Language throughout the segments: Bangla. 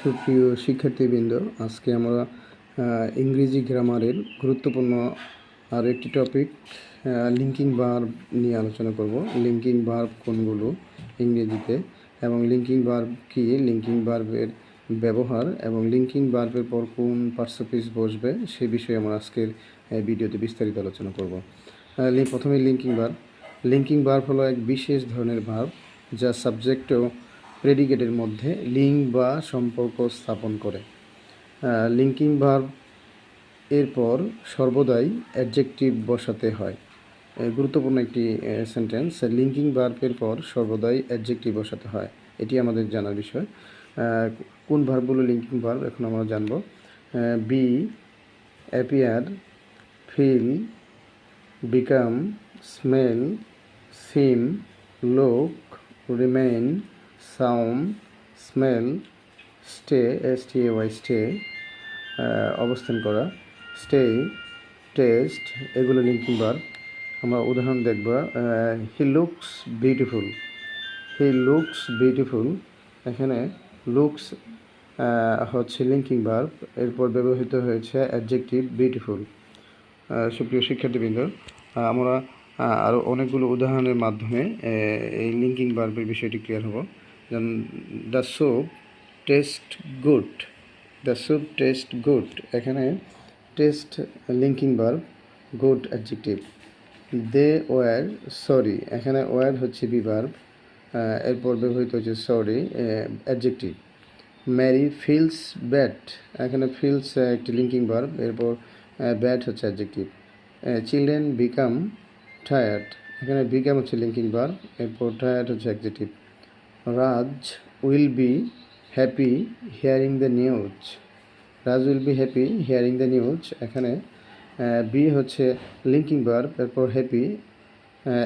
সুপ্রিয় শিক্ষার্থীবৃন্দ, আজকে আমরা ইংরেজি গ্রামারের গুরুত্বপূর্ণ আর একটি টপিক লিঙ্কিং ভার্ব নিয়ে আলোচনা করব। লিঙ্কিং ভার্ব কোনগুলো ইংরেজিতে এবং লিঙ্কিং ভার্ব কি? লিঙ্কিং ভার্বের ব্যবহার এবং লিঙ্কিং ভার্বের পর কোন পার্সোপিস বসবে সে বিষয়ে আমরা আজকের ভিডিওতে বিস্তারিত আলোচনা করব। প্রথমে লিঙ্কিং ভার্ব লিঙ্কিং ভার্ব হলো এক বিশেষ ধরনের ভার্ব যা সাবজেক্ট ও প্রেডিকেটের মধ্যে লিঙ্ক বা সম্পর্ক স্থাপন করে। লিঙ্কিং ভার্ব এরপর সর্বদাই অ্যাডজেক্টিভ বসাতে হয়। গুরুত্বপূর্ণ একটি সেন্টেন্স লিঙ্কিং ভার্বের পর সর্বদাই অ্যাডজেক্টিভ বসাতে হয়। এটি আমাদের জানার বিষয়। কোন ভার্বগুলো লিঙ্কিং ভার্ব এখন আমরা জানব। Be appear feel become, smell, seem, look, remain, sound, smell stay S T Y stay, ah, অবস্থান করা স্টে টেস্ট এগুলো লিঙ্কিং বার আমরা উদাহরণ দেখব he looks beautiful he looks beautiful. এখানে লুকস হচ্ছে লিঙ্কিং বার্ব এরপর ব্যবহৃত হয়েছে অ্যাডজেক্টিভ বিউটিফুল সুপ্রিয় শিক্ষার্থীবৃন্দ আমরা আরও অনেকগুলো উদাহরণের মাধ্যমে এই লিঙ্কিং বার্বের বিষয়টি ক্লিয়ার হব। The soap taste good the soap taste good এখানে taste linking verb good adjective they were sorry এখানে ওয়ার হচ্ছে বি ভার্ব এরপর ব্যবহৃত হচ্ছে sorry adjective Mary feels bad এখানে ফিলস একটি লিঙ্কিং ভার্ব এরপর ব্যাড হচ্ছে অ্যাডজেক্টিভ চিলড্রেন বিকাম টায়ার্ড এখানে বিকাম হচ্ছে লিঙ্কিং ভার্ব এরপর টায়ার্ড হচ্ছে adjective Raj will be happy hearing the news Raj will be happy hearing the news এখানে বি হচ্ছে লিঙ্কিং ভার্ব এরপর হ্যাপি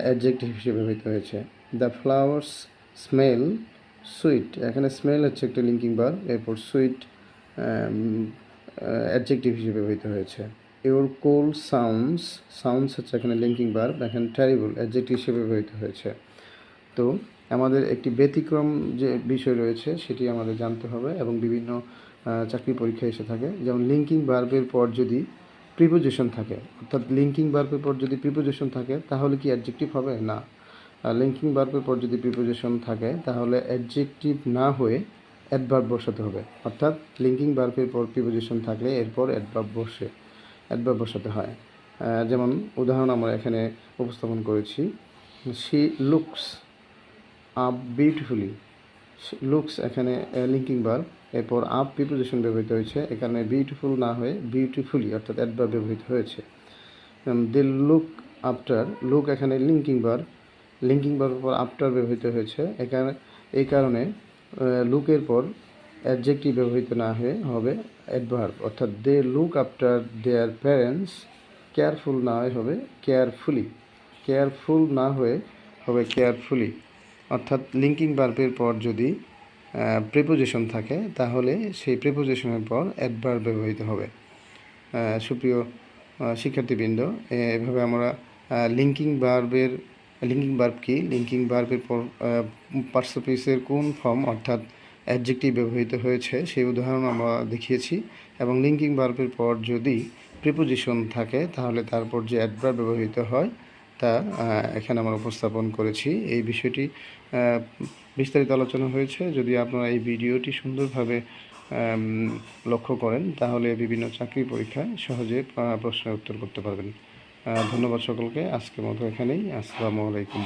অ্যাডজেক্টিভ হিসেবে ব্যবহৃত হয়েছে। দ্য ফ্লাওয়ার্স স্মেল সুইট এখানে স্মেল হচ্ছে একটা লিঙ্কিং ভার্ব এরপর সুইট অ্যাডজেক্টিভ হিসেবে ব্যবহৃত হয়েছে। ইউর কোল সাউন্ডস সাউন্ডস হচ্ছে এখানে লিঙ্কিং ভার্ব এখানে ট্যারিবল অ্যাডজেক্টিভ হিসেবে ব্যবহৃত হয়েছে। তো আমাদের একটি ব্যতিক্রম যে বিষয় রয়েছে, সেটি আমাদের জানতে হবে এবং বিভিন্ন চাকরি পরীক্ষা এসে থাকে। যেমন লিঙ্কিং বার্বের পর যদি প্রিপোজিশন থাকে, অর্থাৎ লিঙ্কিং বার্বের পর যদি প্রিপোজিশন থাকে, তাহলে কি অ্যাডজেক্টিভ হবে? না। লিঙ্কিং বার্বের পর যদি প্রিপোজিশন থাকে, তাহলে অ্যাডজেক্টিভ না হয়ে অ্যাডভার্ব বসাতে হবে। অর্থাৎ লিঙ্কিং বার্বের পর প্রিপোজিশন থাকলে এরপর অ্যাডভার্ব বসে অ্যাডভার্ব বসাতে হয়। যেমন উদাহরণ আমরা এখানে উপস্থাপন করেছি। She looks up beautifully looks এখানে লিঙ্কিং বার এরপর আপ প্রিপোজিশন ব্যবহৃত হয়েছে, এখানে বিউটিফুল না হয়ে বিউটিফুলি অর্থাৎ অ্যাডভার্ব ব্যবহৃত হয়েছে। দে লুক আফটার লুক এখানে লিঙ্কিং বার লিঙ্কিং ভার্বের পর আফটার ব্যবহৃত হয়েছে, এখানে, এই কারণে লুকের পর অ্যাডজেক্টিভ ব্যবহৃত না হয়ে হবে অ্যাডভার্ব অর্থাৎ they look after their parents careful না হয়ে হবে কেয়ারফুলি কেয়ারফুল না হয়ে হবে কেয়ারফুলি অর্থাৎ লিঙ্কিং বার্বের পর যদি প্রিপোজিশন থাকে, তাহলে সেই প্রিপোজিশনের পর অ্যাডভার্ব ব্যবহৃত হবে। সুপ্রিয় শিক্ষার্থীবৃন্দ এভাবে আমরা লিঙ্কিং বার্বের লিঙ্কিং বার্ব কি? লিঙ্কিং বার্বের পর পার্সোপিসের কোন ফর্ম অর্থাৎ অ্যাডজেক্টিভ ব্যবহৃত হয়েছে, সেই উদাহরণ আমরা দেখিয়েছি। এবং লিঙ্কিং বার্বের পর যদি প্রিপোজিশন থাকে, তাহলে তারপর যে অ্যাডভার্ব ব্যবহৃত হয় তা এখানে আমরা উপস্থাপন করেছি। এই বিষয়টি বিস্তারিত আলোচনা হয়েছে। যদি আপনারা এই ভিডিওটি সুন্দরভাবে লক্ষ্য করেন, তাহলে বিভিন্ন চাকরি পরীক্ষায় সহজে প্রশ্নের উত্তর করতে পারবেন। ধন্যবাদ সকলকে। আজকের মতো এখানেই। আসসালামু আলাইকুম।